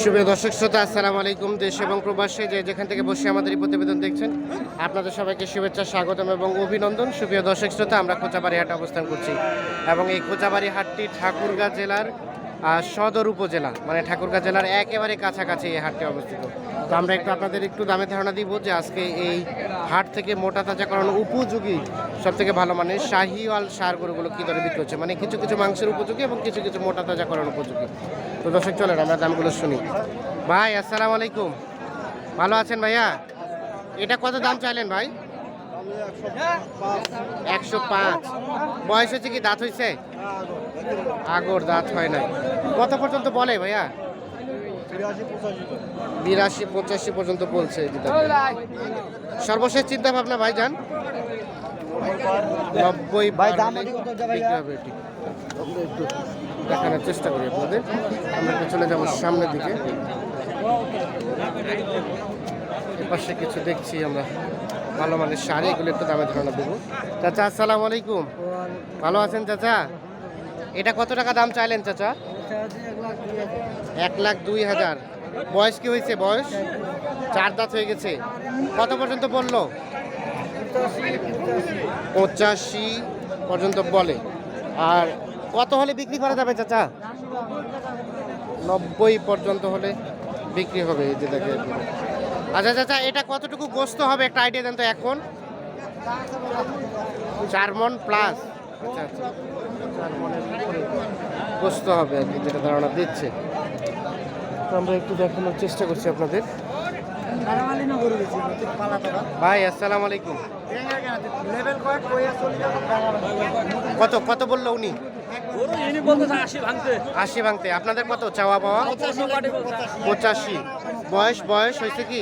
শুভ দর্শক, শ্রোতা, আসসালামু আলাইকুম, দেশ এবং প্রবাসে যে যেখান থেকে বসে আমাদের এই প্রতিবেদন দেখছেন, আপনাদের সবাইকে শুভেচ্ছা, স্বাগতম এবং অভিনন্দন। সুপ্রিয় দর্শক, শ্রোতা, আমরা কোচাবাড়ি হাটে অবস্থান করছি এবং এই কোচাবাড়ি হাটটি ঠাকুরগাঁ জেলার সদর উপজেলা মানে ঠাকুরগাঁ জেলার একেবারে কাছাকাছি এই হাটটি অবস্থিত। তো আমরা একটু আপনাদের একটু দামে ধারণা দিব যে আজকে এই হাট থেকে মোটা তাজাকরণ উপযোগী সব থেকে ভালো মানে শাহিওয়াল সার গরুগুলো কী দরে বিক্রি হচ্ছে? মানে কিছু কিছু মাংসের উপযোগী এবং কিছু কিছু মোটা তাজাকরণ উপযোগী। তো দর্শক চলেন, আমরা দামগুলো শুনি। ভাই, আসসালামু আলাইকুম। ভালো আছেন ভাইয়া? এটা কত দাম চাইলেন ভাই? একশো পাঁচ। বয়স হচ্ছে কি দাঁত হয়েছে আগর দাঁত হয় নাই। কত পর্যন্ত বলে ভাইয়া? বিরাশি পঁচাশি পর্যন্ত বলছে সর্বশেষ চিন্তা ভাবনা ভাই যান নব্বই দেখানোর চেষ্টা করি আপনাদের। আমরা চলে যাব সামনের দিকে। এপাশে কিছু দেখছি আমরা। ভালো মানের শাড়ি এগুলো একটু দামে ধারণা দেবো। চাচা আসসালামু আলাইকুম। ভালো আছেন চাচা? এটা কত টাকা দাম চাইলেন চাচা? এক লাখ দুই হাজার। বয়স কি হয়েছে বয়স? চার দাঁত। হয়ে গেছে। কত পর্যন্ত বলল? পঁচাশি পর্যন্ত বলে। আর কত হলে বিক্রি করা যাবে চাচা? নব্বই পর্যন্ত হলে বিক্রি হবে এই যে দেখে আচ্ছা চাচা এটা কতটুকু গোস্ত হবে? একটা আইডিয়া দেন তো এখন। চার মন প্লাস। আচ্ছা আচ্ছা গোস্ত হবে আর কি, যেটা ধারণা দিচ্ছে। তো আমরা একটু দেখানোর চেষ্টা করছি আপনাদের। ভাই, আসসালামু আলাইকুম। কত কত বলল উনি? আশি ভাঙতে। আপনাদের কত, চাওয়া পাওয়া? পঁচাশি। বয়স বয়স হয়েছে কি?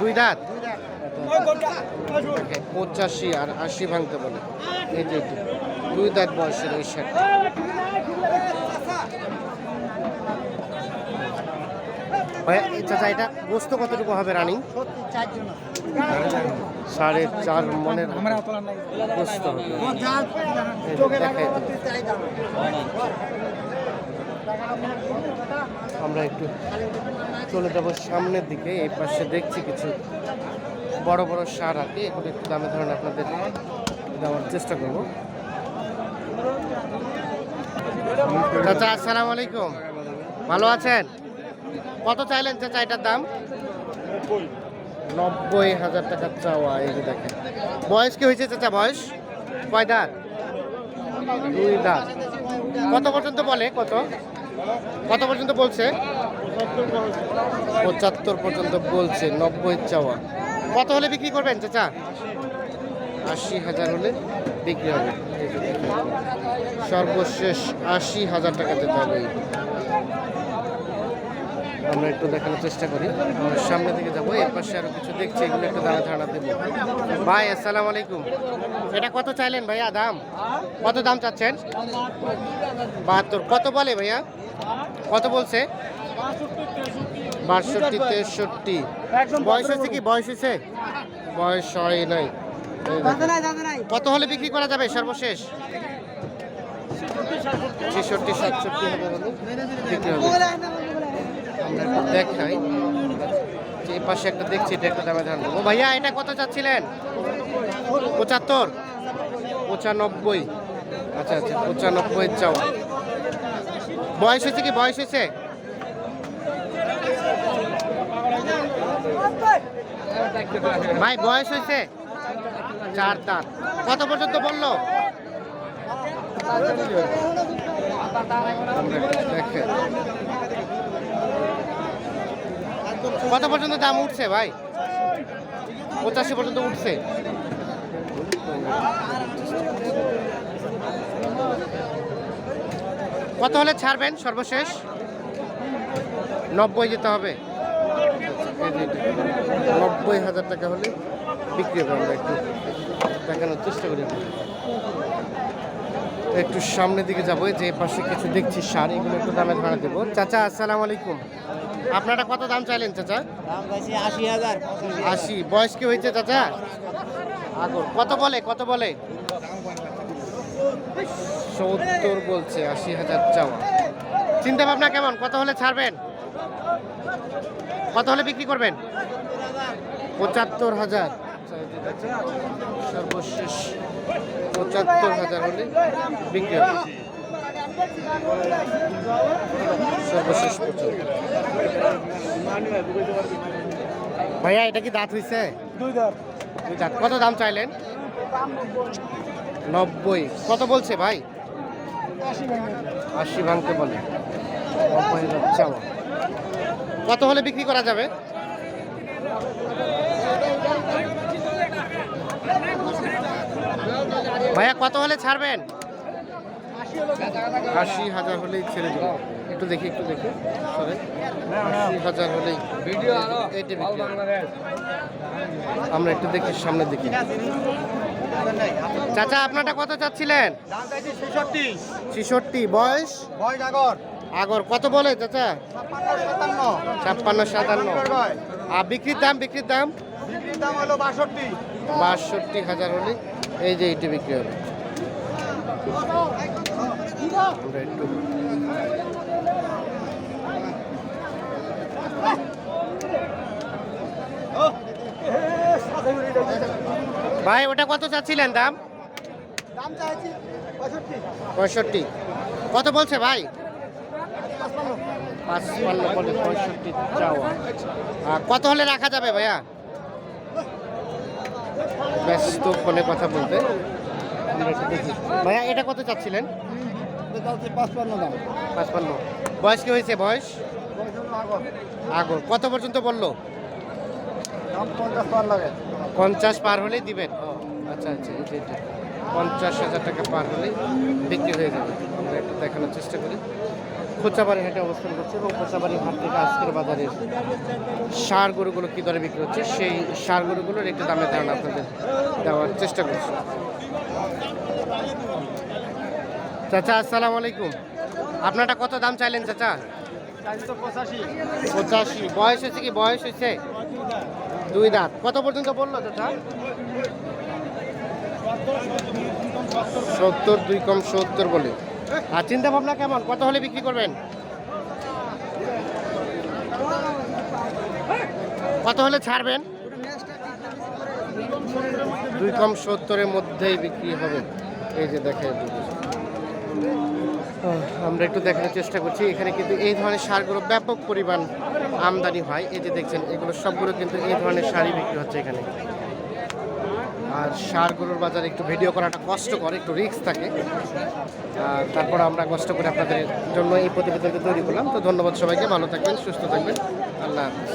দুই দাঁত? পঁচাশি আর আশি ভাঙতে বলে। এই যে দুই দাঁত বয়সের ওই শার্ট চাচা এটা গোস্ত কতটুকু হবে রানিং? সাড়ে চার মনের গোস্ত হবে। এই। আমরা একটু চলে যাব সামনের দিকে, এই পাশে দেখছি কিছু বড় বড় সার আর কি। এগুলো একটু দামে ধরেন আপনাদের দেওয়ার চেষ্টা করব। চাচা, আসসালাম আলাইকুম। ভালো আছেন? কত চাইলেন চাচা এটার দাম? নব্বই হাজার টাকার চাওয়া, এই যে দেখেন। বয়স কি হয়েছে চাচা, বয়স? কয় দাঁত? দুই দাঁত। কত পর্যন্ত বলে, কত? কত পর্যন্ত বলছে? পঁচাত্তর পর্যন্ত বলছে, নব্বই চাওয়া। কত হলে বিক্রি করবেন, চাচা? আশি হাজার হলে বিক্রি হবে। সর্বশেষ আশি হাজার টাকা দিতে হবে। আমরা একটু দেখানোর চেষ্টা করি। সামনে থেকে যাব, এর পাশে আরও কিছু দেখছি, এগুলো একটু দামে ধারণা দেবো। ভাই, আসসালাম আলাইকুম। এটা কত চাইলেন ভাইয়া, দাম? কত দাম চাচ্ছেন? বাহাত্তর। কত বলে ভাইয়া? কত বলছে? বাষট্টি তেষট্টি। বয়স হয়েছে কি? বয়স হয়েছে? বয়স হয় নাই। কত হলে বিক্রি করা যাবে সর্বশেষ? ছেষট্টি সাতষট্টি হবে বিক্রি হবে। আমরা একটু দেখাই। যে এই পাশে একটা দেখছি এটা একটা দামে ধারণ ও ভাইয়া এটা কত চাচ্ছিলেন? পঁচাত্তর? পঁচানব্বই। আচ্ছা আচ্ছা পঁচানব্বই চাও। বয়স হয়েছে কি? বয়স হয়েছে? ভাই, বয়স হয়েছে? চার দাঁত। কত পর্যন্ত বলল? কত পর্যন্ত দাম উঠছে ভাই? পঁচাশি পর্যন্ত উঠছে। কত হলে ছাড়বেন সর্বশেষ? নব্বই যেতে হবে। নব্বই হাজার টাকা হলে বিক্রি হবে আমরা একটু দেখানোর চেষ্টা করি। একটু সামনের দিকে যাব যে পাশে কিছু দেখছি সার এগুলো একটু দামে ধরা দেবো। চাচা আসসালামু আলাইকুম। আপনারা কত দাম চাইলেন চাচা? আশি হাজার আশি। বয়স কি হয়েছে চাচা? আগর। কত বলে কত বলে? সত্তর বলছে আশি হাজার চাওয়া। চিন্তা ভাবনা কেমন? কত হলে ছাড়বেন? কত হলে বিক্রি করবেন? পঁচাত্তর হাজার। সর্বশেষ পঁচাত্তর হাজার হলে বিক্রি হবে। সর্বশেষ ভাইয়া এটা কি দাঁত হয়েছে দুই দাঁত। দুই দাঁত। কত দাম চাইলেন? নব্বই। কত বলছে ভাই? আশি ভাঙে আশি ভাঙতে বলে। চাওয়া কত হলে বিক্রি করা যাবে? ভাইয়া কত হলে ছাড়বেন? আশি হাজার হলেই ছেড়ে দেবো। একটু দেখি একটু দেখি। সরে। আশি হাজার হলেই ভিডিও এইটা বিক্রি হবে। আমরা একটু দেখি সামনে দেখি। চাচা আপনারটা কত চাচ্ছিলেন? ছেষট্টি। বয়স? বয়স আগর। আগর। কত বলে চাচা? ছাপ্পান্ন সাতান্ন। আর বিক্রির দাম বিক্রির দাম? দাম হলো বাষট্টি। বাষট্টি হাজার হলে এই যে এইটি বিক্রি হবে। একটু ভাই ওটা কত চাচ্ছিলেন দাম? দাম চাইছি পঁয়ষট্টি। কত বলছে ভাই? পাঁচপান্ন। পাঁচপান্ন বলে পঁয়ষট্টি চাওয়া। কত হলে রাখা যাবে ভাইয়া? ব্যস্ত ফোনে কথা বলতে। ভাইয়া, এটা কত চাচ্ছিলেন? পাঁচপান্ন। বয়স কি হয়েছে? বয়স? আগর। কত পর্যন্ত বলল? পঞ্চাশ পার হলেই দিবেন। আচ্ছা আচ্ছা পঞ্চাশ হাজার টাকা পার হলেই বিক্রি হয়ে যাবে। আমরা একটু দেখানোর চেষ্টা করি। খোঁচাবাড়ি হাটে অবস্থান করছে এবং খোঁচাবাড়ি হাট থেকে আজকের বাজারে সার গরুগুলো কী দরে বিক্রি হচ্ছে? সেই সার গরুগুলোর একটু দামের ধারণা আপনাদের দেওয়ার চেষ্টা করছি। চাচা, আসসালামু আলাইকুম। আপনারটা কত দাম চাইলেন চাচা? পঁচাশি। বয়স হয়েছে কি? বয়স হয়েছে? দুই দাঁত। কত পর্যন্ত বলল চাচা? সত্তর, দুই কম সত্তর বলে। আর চিন্তা ভাবনা কেমন? কত হলে বিক্রি করবেন? কত হলে ছাড়বেন? দুই কম সত্তরের মধ্যেই বিক্রি হবে। এই যে দেখেন। আমরা একটু দেখানোর চেষ্টা করছি। এখানে কিন্তু এই ধরনের সারগুলো ব্যাপক পরিমাণ আমদানি হয়। এই যে দেখছেন, এগুলো সবগুলো কিন্তু এই ধরনের শাড়ি বিক্রি হচ্ছে এখানে। আর সার গরুর বাজারে একটু ভিডিও করাটা কষ্টকর, একটু রিক্স থাকে। তারপর আমরা কষ্ট করে আপনাদের জন্য এই প্রতিবেদনটা তৈরি করলাম। তো ধন্যবাদ সবাইকে, ভালো থাকবেন, সুস্থ থাকবেন। আল্লাহ হাফিজ।